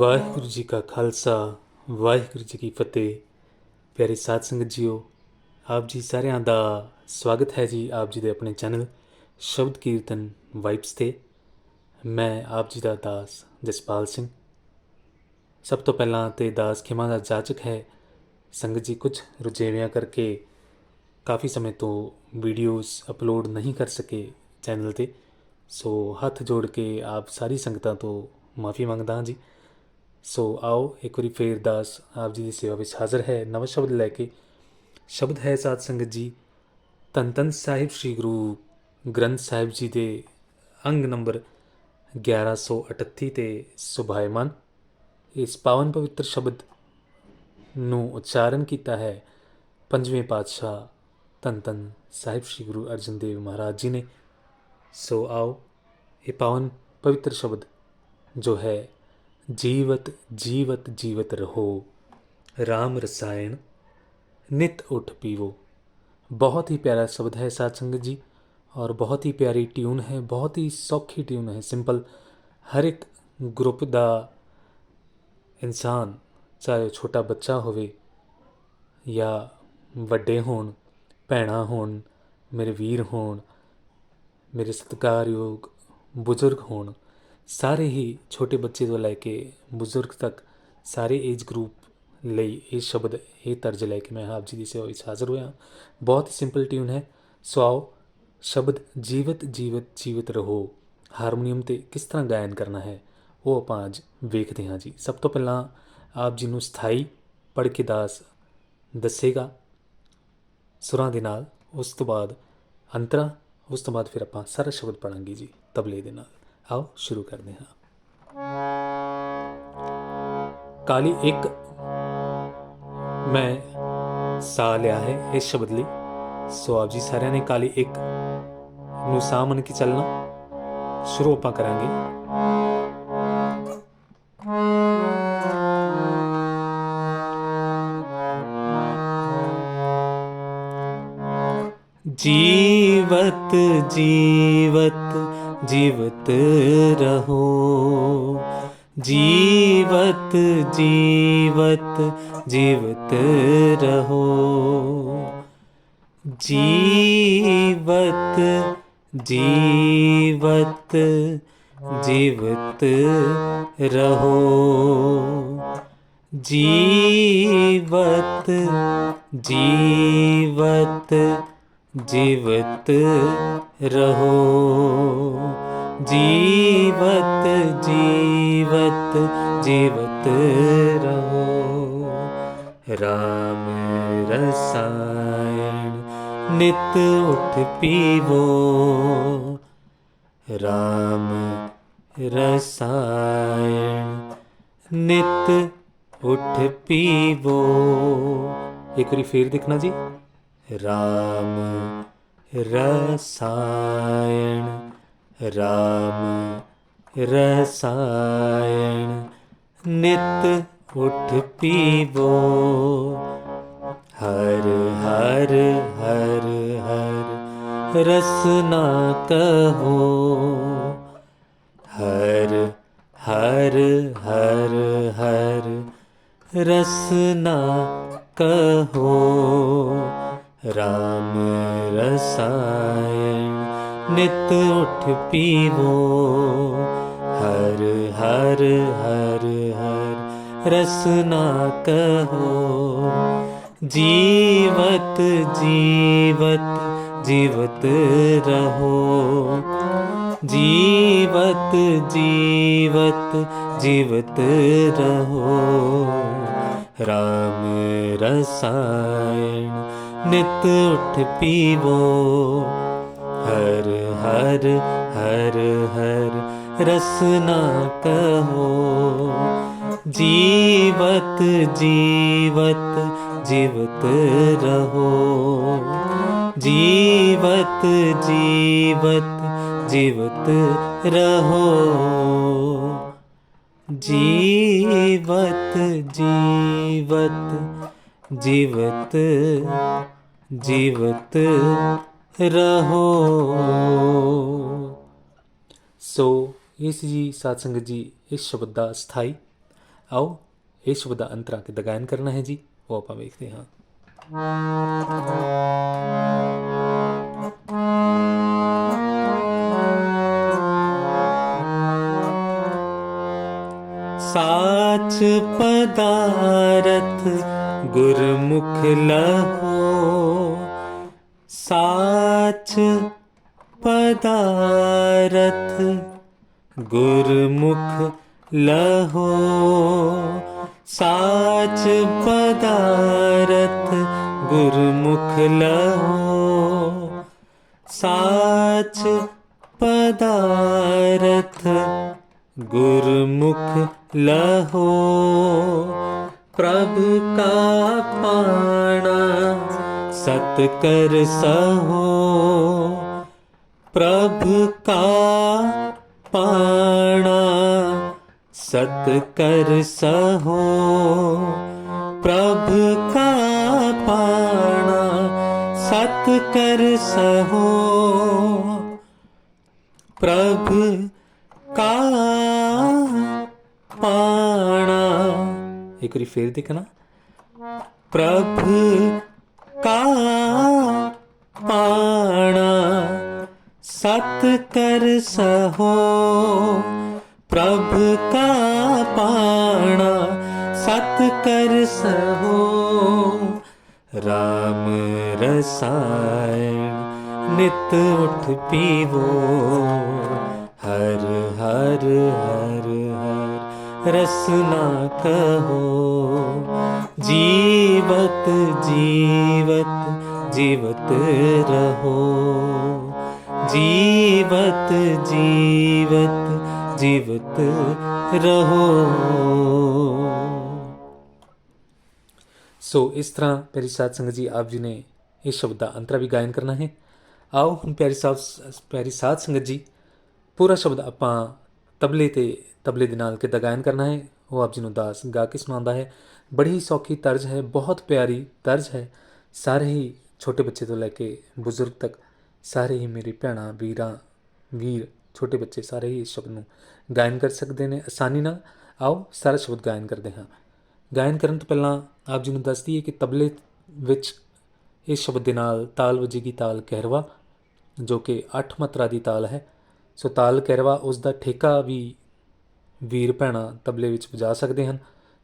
ਵਾਹਿਗੁਰੂ ਜੀ ਕਾ ਖਾਲਸਾ, ਵਾਹਿਗੁਰੂ ਜੀ ਕੀ ਫਤਿਹ। ਪਿਆਰੇ ਸਾਧ ਸੰਗਤ ਜੀਓ, ਆਪ ਜੀ ਸਾਰਿਆਂ ਦਾ ਸਵਾਗਤ ਹੈ ਜੀ ਆਪ ਜੀ ਦੇ ਆਪਣੇ ਚੈਨਲ ਸ਼ਬਦ ਕੀਰਤਨ ਵਾਈਬਸ ਤੇ। ਮੈਂ ਆਪ ਜੀ ਦਾ ਦਾਸ ਜਸਪਾਲ ਸਿੰਘ। ਸਭ ਤੋਂ ਪਹਿਲਾਂ ਤੇ ਦਾਸ ਖਿਮਾ ਦਾ ਜਾਚਕ ਹੈ, ਸੰਗਤ ਜੀ ਕੁਝ ਰੁਝੇਵਿਆਂ ਕਰਕੇ ਕਾਫੀ ਸਮੇਂ ਤੋਂ ਵੀਡੀਓਜ਼ ਅਪਲੋਡ ਨਹੀਂ ਕਰ ਸਕੇ ਚੈਨਲ ਤੇ। ਸੋ ਹੱਥ ਜੋੜ ਕੇ ਆਪ ਸਾਰੀ ਸੰਗਤਾਂ ਤੋਂ ਮਾਫੀ ਮੰਗਦਾ ਹਾਂ ਜੀ। ਸੋ ਆਓ ਇੱਕ ਵਾਰੀ ਫੇਰ ਦਾਸ ਆਪ ਜੀ ਦੀ ਸੇਵਾ ਵਿੱਚ ਹਾਜ਼ਰ ਹੈ। ਨਵਾਂ ਸ਼ਬਦ ਲੈ ਕੇ ਸ਼ਬਦ ਹੈ ਸਾਧ ਸੰਗਤ ਜੀ। ਧੰਨ ਧੰਨ ਸਾਹਿਬ ਸ੍ਰੀ ਗੁਰੂ ਗ੍ਰੰਥ ਸਾਹਿਬ ਜੀ ਦੇ ਅੰਗ ਨੰਬਰ 1138 ਤੇ ਸੁਭਾਇਮਾਨ ਇਸ ਪਾਵਨ ਪਵਿੱਤਰ ਸ਼ਬਦ ਨੂੰ ਉਚਾਰਨ ਕੀਤਾ ਹੈ। ਪੰਜਵੇਂ ਪਾਤਸ਼ਾਹ ਧੰਨ ਧੰਨ ਸਾਹਿਬ ਸ੍ਰੀ ਗੁਰੂ ਅਰਜਨ ਦੇਵ ਮਹਾਰਾਜ ਜੀ ਨੇ। ਸੋ ਆਓ ਇਹ ਪਾਵਨ ਪਵਿੱਤਰ ਸ਼ਬਦ ਜੋ ਹੈ ਜੀਵਤ ਜੀਵਤ ਜੀਵਤ ਰਹੋ। RAM ਰਸਾਇਣ, ਨਿਤ ਉਠ ਪੀਵੋ। ਬਹੁਤ ਹੀ ਪਿਆਰਾ ਸ਼ਬਦ ਹੈ ਸਾਧ ਸੰਗਤ ਜੀ, ਔਰ ਬਹੁਤ ਹੀ ਪਿਆਰੀ ਟਿਊਨ ਹੈ, ਬਹੁਤ ਹੀ ਸੌਖੀ ਟਿਊਨ ਹੈ। ਸਿੰਪਲ ਹਰ ਇੱਕ ਗਰੁੱਪ ਦਾ ਇਨਸਾਨ, ਚਾਹੇ ਉਹ ਛੋਟਾ ਬੱਚਾ ਹੋਵੇ ਜਾਂ ਵੱਡੇ ਹੋਣ, ਭੈਣਾਂ ਹੋਣ, ਮੇਰੇ ਵੀਰ ਹੋਣ, ਮੇਰੇ ਸਤਿਕਾਰਯੋਗ ਬਜ਼ੁਰਗ ਹੋਣ ਸਾਰੇ ਹੀ ਛੋਟੇ ਬੱਚੇ ਤੋਂ ਲੈ ਕੇ ਬਜ਼ੁਰਗ ਤੱਕ ਸਾਰੇ ਏਜ ਗਰੁੱਪ ਲਈ ਇਹ ਸ਼ਬਦ, ਇਹ ਤਰਜ ਲੈ ਕੇ ਮੈਂ ਆਪ ਜੀ ਦੀ ਸੇਵਾ ਵਿੱਚ ਹਾਜ਼ਰ ਹੋਇਆ ਬਹੁਤ ਹੀ ਸਿੰਪਲ ਟਿਊਨ ਹੈ। ਸੋ ਆਓ ਸ਼ਬਦ ਜੀਵਤ ਜੀਵਤ ਜੀਵਤ ਰਹੋ। ਹਾਰਮੋਨੀਅਮ ਤੇ ਕਿਸ ਤਰ੍ਹਾਂ ਗਾਇਨ ਕਰਨਾ ਹੈ, ਉਹ ਆਪਾਂ ਅੱਜ ਵੇਖਦੇ ਹਾਂ ਜੀ। ਸਭ ਤੋਂ ਪਹਿਲਾਂ ਆਪ ਜੀ ਨੂੰ ਸਥਾਈ ਪੜ੍ਹ ਕੇ ਦਾਸ ਦੱਸੇਗਾ। ਸੁਰਾਂ ਦੇ ਨਾਲ, ਉਸ ਤੋਂ ਬਾਅਦ ਅੰਤਰਾ, ਉਸ ਤੋਂ ਬਾਅਦ ਫਿਰ ਆਪਾਂ ਸਾਰਾ ਸ਼ਬਦ ਪੜਾਂਗੇ ਜੀ, ਤਬਲੇ ਦੇ ਨਾਲ। ਆਓ ਸ਼ੁਰੂ ਕਰਦੇ ਹਾਂ। ਕਾਲੀ ਇੱਕ ਮੈਂ ਸਾ ਲਿਆ ਹੈ, ਇਸ ਸ਼ਬਦ ਲਈ। ਸੋ ਆਪ ਜੀ ਸਾਰਿਆਂ ਨੇ ਕਾਲੀ ਇੱਕ ਨੂੰ ਸਾਹ ਮੰਨ ਕੇ ਚੱਲਣਾ। ਸ਼ੁਰੂ ਆਪਾਂ ਕਰਾਂਗੇ। ਜੀਵਤ ਜੀਵਤ ਜੀਵਤ ਰਹੋ। ਜੀਵਤ ਜੀਵਤ ਜੀਵਤ ਰਹੋ। ਜੀਵਤ ਜੀਵਤ ਜੀਵਤ ਰਹੋ। ਜੀਵਤ ਜੀਵਤ ਜੀਵਤ ਰਹੋ। ਜੀਵਤ ਜੀਵਤ ਜੀਵਤ ਰਹੋ। ਰਾਮ ਰਸਾਇਣ ਨਿਤ ਉਠ ਪੀਵੋ। ਰਾਮ ਰਸਾਇਣ ਨਿਤ ਉਠ ਪੀਵੋ। ਇੱਕ ਵਾਰੀ ਫੇਰ ਦੇਖਣਾ ਜੀ। ਰਾਮ ਰਸਾਇਣ राम रसायण नित उठ पीवो। हर हर हर हर रसना कहो। हर हर हर हर रसना कहो। राम रसाय ਨਿਤ ਉਠ ਪੀਵੋ। ਹਰ ਹਰ ਹਰ ਹਰ ਰਸਨਾ ਕਹੋ। ਜੀਵਤ ਜੀਵਤ ਜੀਵਤ ਰਹੋ। ਜੀਵਤ ਜੀਵਤ ਜੀਵਤ ਰਹੋ। ਰਾਮ ਰਸਾਇਣ ਨਿਤ ਉਠ ਪੀਵੋ। ਹਰ ਹਰ ਹਰ ਹਰ ਰਸਨਾ ਕਹੋ। ਜੀਵਤ ਜੀਵਤ ਜੀਵਤ ਰਹੋ। ਜੀਵਤ ਜੀਵਤ ਜੀਵਤ ਰਹੋ। ਜੀਵਤ ਜੀਵਤ ਜੀਵਤ ਜੀਵਤ ਰਹੋ। ਸੋ, ਇਸ ਜੀ ਸਾਧ ਸੰਗਤ ਜੀ, ਇਸ ਸ਼ਬਦ ਦਾ ਸਥਾਈ। ਆਓ ਇਹ ਸ਼ਬਦ ਦਾ ਅੰਤਰਾ ਕਿੱਦਾਂ ਗਾਇਨ ਕਰਨਾ ਹੈ ਜੀ। ਉਹ ਆਪਾਂ ਵੇਖਦੇ ਹਾਂ। ਸਾਚ ਪਦਾਰਥ ਗੁਰਮੁਖ ਲਹੋ साच पदारथ गुख लहो। साच पदारथ गुख लहो। साच पदारथ गुख लहो। प्रभु का पाणा ਸਤ ਕਰ ਸਹੋ ਪ੍ਰਭ ਕਾ ਪਾਣਾ ਸਤ ਕਰ ਸਹੋ ਪ੍ਰਭ ਕਾ ਪਾਣਾ ਸਤ ਕਰ ਸਹੋ ਪ੍ਰਭ ਕਾ ਪਾਣਾ ਇੱਕ ਵਾਰੀ ਫੇਰ ਦੇਖਣਾ ਪ੍ਰਭ ਸਤ ਕਰ ਸਹੋ, ਪ੍ਰਭ ਕਾ ਪਾਣਾ, ਸਤ ਕਰ ਸਹੋ। ਰਾਮ ਰਸਾਇਣ ਨਿਤ ਉਠ ਪੀਵੋ, ਹਰ ਹਰ ਹਰ ਹਰ ਰਸਨਾ ਕਹੋ। ਜੀਵਤ ਜੀਵਤ ਜੀਵਤ ਰਹੋ। ਜੀਵਤ ਜੀਵਤ ਜੀਵਤ ਰਹੋ। ਸੋ ਇਸ ਤਰ੍ਹਾਂ ਪਿਆਰੀ ਸਾਧ ਸੰਗਤ ਜੀ, ਆਪ ਜੀ ਨੇ ਇਸ ਸ਼ਬਦ ਦਾ ਅੰਤਰਾ ਵੀ ਗਾਇਨ ਕਰਨਾ ਹੈ। ਆਓ ਹੁਣ ਪਿਆਰੀ ਸਾਧ ਪਿਆਰੀ ਸਾਧ ਸੰਗਤ ਜੀ, ਪੂਰਾ ਸ਼ਬਦ ਆਪਾਂ ਤਬਲੇ ਤੇ ਤਬਲੇ ਦੇ ਨਾਲ ਕਿੱਦਾਂ ਗਾਇਨ ਕਰਨਾ ਹੈ, ਉਹ ਆਪ ਜੀ ਨੂੰ ਦਾਸ ਗਾ ਕੇ ਸੁਣਾਉਂਦਾ ਹੈ। ਬੜੀ ਹੀ ਸੌਖੀ ਤਰਜ਼ ਹੈ, ਬਹੁਤ ਪਿਆਰੀ ਤਰਜ਼ ਹੈ। ਸਾਰੇ ਹੀ ਛੋਟੇ ਬੱਚੇ ਤੋਂ ਲੈ ਕੇ ਬਜ਼ੁਰਗ ਤੱਕ ਸਾਰੇ ਹੀ ਮੇਰੀ ਭੈਣਾਂ, ਵੀਰਾਂ, ਵੀਰ, ਛੋਟੇ ਬੱਚੇ ਸਾਰੇ ਹੀ ਇਸ ਸ਼ਬਦ ਨੂੰ ਗਾਇਨ ਕਰ ਸਕਦੇ ਨੇ। ਆਸਾਨੀ ਨਾਲ ਆਓ, ਸਾਰਾ ਸ਼ਬਦ ਗਾਇਨ ਕਰਦੇ ਹਾਂ। ਗਾਇਨ ਕਰਨ ਤੋਂ ਪਹਿਲਾਂ ਆਪ ਜੀ ਨੂੰ ਦੱਸਦੀ ਹੈ ਕਿ ਤਬਲੇ ਵਿੱਚ ਇਸ ਸ਼ਬਦ ਦੇ ਨਾਲ ਤਾਲ ਵਜੇਗੀ ਤਾਲ ਕਹਿਰਵਾ, ਜੋ ਕਿ 8 ਮਾਤਰਾ ਦੀ ਤਾਲ ਹੈ। ਸੋ ਤਾਲ ਕਹਿਰਵਾ ਉਸ ਦਾ ਠੇਕਾ ਵੀ ਵੀਰ ਭੈਣਾਂ ਤਬਲੇ ਵਿੱਚ ਵਜਾ ਸਕਦੇ ਹਨ।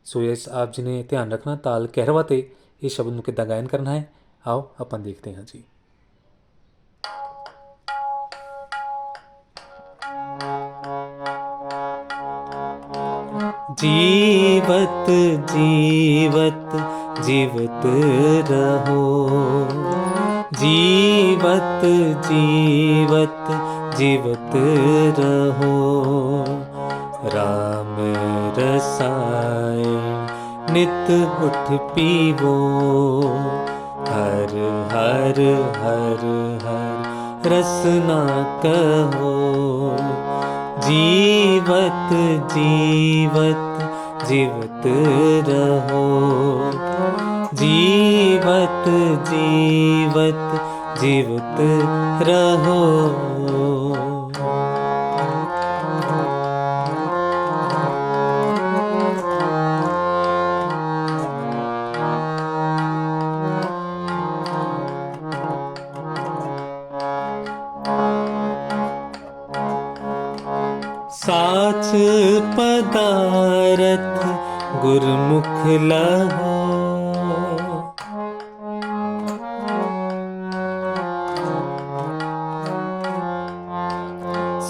ਸੋ ਇਸ ਆਪ ਜੀ ਨੇ ਧਿਆਨ ਰੱਖਣਾ, ਤਾਲ ਕਹਿਰਵਾ ਤੇ ਇਹ ਸ਼ਬਦ ਨੂੰ ਕਿੱਦਾਂ ਗਾਇਨ ਕਰਨਾ ਹੈ? ਆਓ, ਆਪਾਂ ਦੇਖਦੇ ਹਾਂ ਜੀ। जीवत जीवत जीवत रहो। जीवत जीवत जीवत रहो। राम रसाय नित उठ पीवो। हर हर हर हर रसना कहो। जीवत जीवत जीवत रहो। जीवत जीवत जीवत रहो। साच पदारत गुरुमुख लगा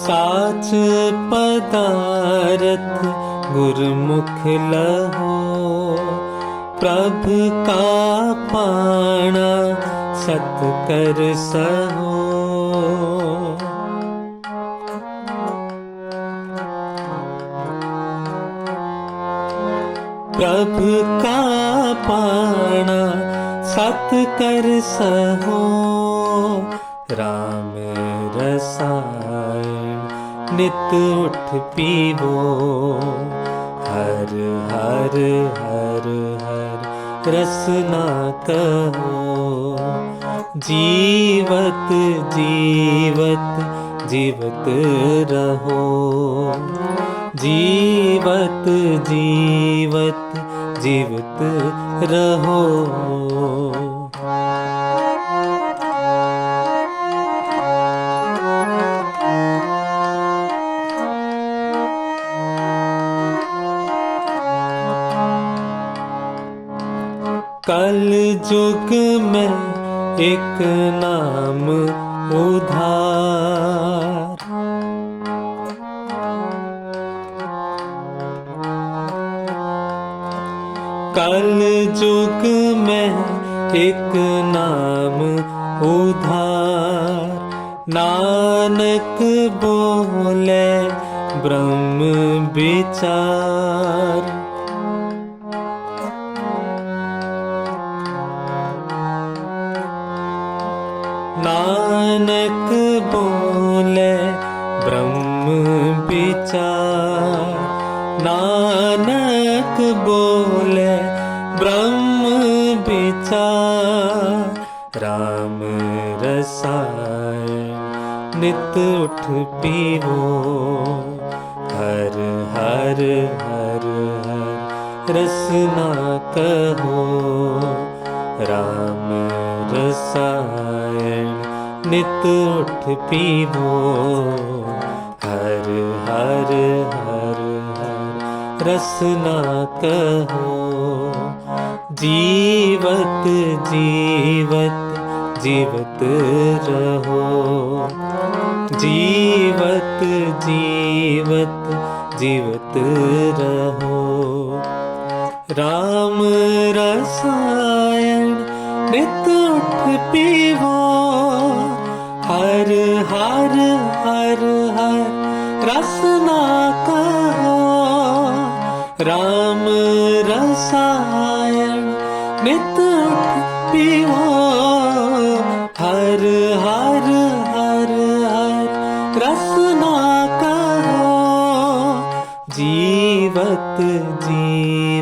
साच साक्षरथ गुरुमुख लहो। प्रभु का पाणा सत कर सहो। ਪ੍ਰਭ ਕਾ ਪਾਣਾ, ਸਤ ਕਰ ਸਹੋ। ਰਾਮ ਰਸਾਇਣ, ਨਿਤ ਉਠ ਪੀਵੋ। ਹਰ ਹਰ ਹਰ ਹਰ ਰਸਨਾ ਕਹੋ। ਜੀਵਤ ਜੀਵਤ ਜੀਵਤ ਰਹੋ। ਜੀਵਤ ਜੀਵਤ ਜੀਵਤ ਜੀਵਤ ਰਹੋ कल जुग में एक नाम उधार कल जुग में एक नाम उधार नानक बोले ब्रह्म विचार नानक बोले ब्रह्म विचार नानक बोले RAM ਰਸਾਇ ਨਿਤ ਉਠ ਪੀਵੋ ਹਰ ਹਰ ਹਰ ਹਰ ਰਸਨਾ ਕਹੋ। RAM ਰਸਾਇ ਨਿਤ ਉਠ ਪੀਵੋ ਹਰ ਹਰ ਹਰ ਹਰ ਰਸਨਾ ਕਹੋ। ਜੀਵਤ ਜੀਵਤ ਜੀਵਤ ਰਹੋ। ਜੀਵਤ ਜੀਵਤ ਜੀਵਤ ਰਹੋ। RAM ਰਸਾਇਣ ਨਿਤ ਉਠ ਪੀਵੋ। ਹਰ ਹਰ ਹਰ ਹਰ ਰਸਨਾ ਕਹੋ RAM ਰਸਾਇਣ ਨਿਤ ਉਠ ਪੀਵੋ।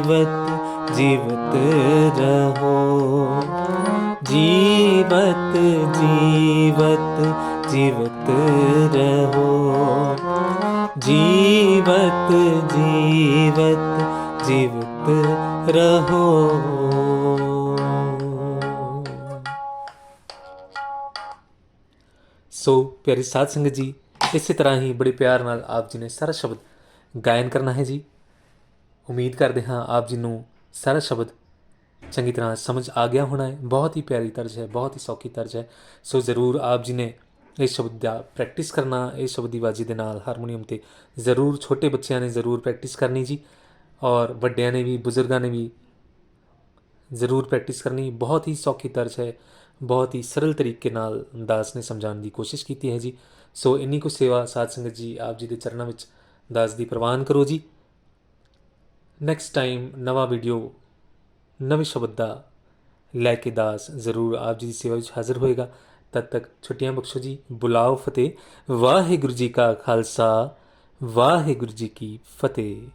ਜੀਵਤ ਜੀਵਤ ਰਹੋ ਜੀਵਤ ਜੀਵਤ ਜੀਵਤ ਰਹੋ ਜੀਵਤ ਜੀਵਤ ਜੀਵਤ ਰਹੋ ਸੋ ਪਿਆਰੀ ਸਾਧ ਸੰਗਤ ਜੀ ਇਸੇ ਤਰ੍ਹਾਂ ਹੀ ਬੜੇ ਪਿਆਰ ਨਾਲ ਆਪ ਜੀ ਨੇ ਸਾਰਾ ਸ਼ਬਦ ਗਾਇਨ ਕਰਨਾ ਹੈ ਜੀ ਉਮੀਦ ਕਰਦੇ ਹਾਂ ਆਪ ਜੀ ਨੂੰ ਸਾਰਾ ਸ਼ਬਦ ਚੰਗੀ ਤਰ੍ਹਾਂ ਸਮਝ ਆ ਗਿਆ ਹੋਣਾ ਹੈ। ਬਹੁਤ ਹੀ ਪਿਆਰੀ ਤਰਜ਼ ਹੈ, ਬਹੁਤ ਹੀ ਸੌਖੀ ਤਰਜ਼ ਹੈ। ਸੋ ਜ਼ਰੂਰ ਆਪ ਜੀ ਨੇ ਇਸ ਸ਼ਬਦ ਦਾ ਪ੍ਰੈਕਟਿਸ ਕਰਨਾ, ਇਸ ਸ਼ਬਦ ਦੀ ਬਾਜੀ ਦੇ ਨਾਲ ਹਾਰਮੋਨੀਅਮ ਤੇ ਜ਼ਰੂਰ ਛੋਟੇ ਬੱਚਿਆਂ ਨੇ ਜ਼ਰੂਰ ਪ੍ਰੈਕਟਿਸ ਕਰਨੀ ਜੀ ਔਰ ਵੱਡਿਆਂ ਨੇ ਵੀ, ਬਜ਼ੁਰਗਾਂ ਨੇ ਵੀ ਜ਼ਰੂਰ ਪ੍ਰੈਕਟਿਸ ਕਰਨੀ। ਬਹੁਤ ਹੀ ਸੌਖੀ ਤਰਜ਼ ਹੈ, ਬਹੁਤ ਹੀ ਸਰਲ ਤਰੀਕੇ ਨਾਲ ਦਾਸ ਨੇ ਸਮਝਾਉਣ ਦੀ ਕੋਸ਼ਿਸ਼ ਕੀਤੀ ਹੈ ਜੀ। ਸੋ ਇੰਨੀ ਕੁ ਸੇਵਾ ਸਾਧ ਸੰਗਤ ਜੀ ਆਪ ਜੀ ਦੇ ਚਰਨਾਂ ਵਿੱਚ ਦਾਸ ਦੀ ਪ੍ਰਵਾਨ ਕਰੋ ਜੀ। ਨੈਕਸਟ ਟਾਈਮ ਨਵਾਂ ਵੀਡੀਓ ਨਵੇਂ ਸ਼ਬਦ ਦਾ ਲੈ ਕੇ ਦਾਸ ਜ਼ਰੂਰ ਆਪ ਜੀ ਦੀ ਸੇਵਾ ਵਿੱਚ ਹਾਜ਼ਰ ਹੋਏਗਾ। ਤਦ ਤੱਕ ਛੁੱਟੀਆਂ ਬਖਸ਼ੋ ਜੀ। ਬੁਲਾਓ ਫਤਿਹ। ਵਾਹਿਗੁਰੂ ਜੀ ਕਾ ਖਾਲਸਾ। ਵਾਹਿਗੁਰੂ ਜੀ ਕੀ ਫਤਿਹ।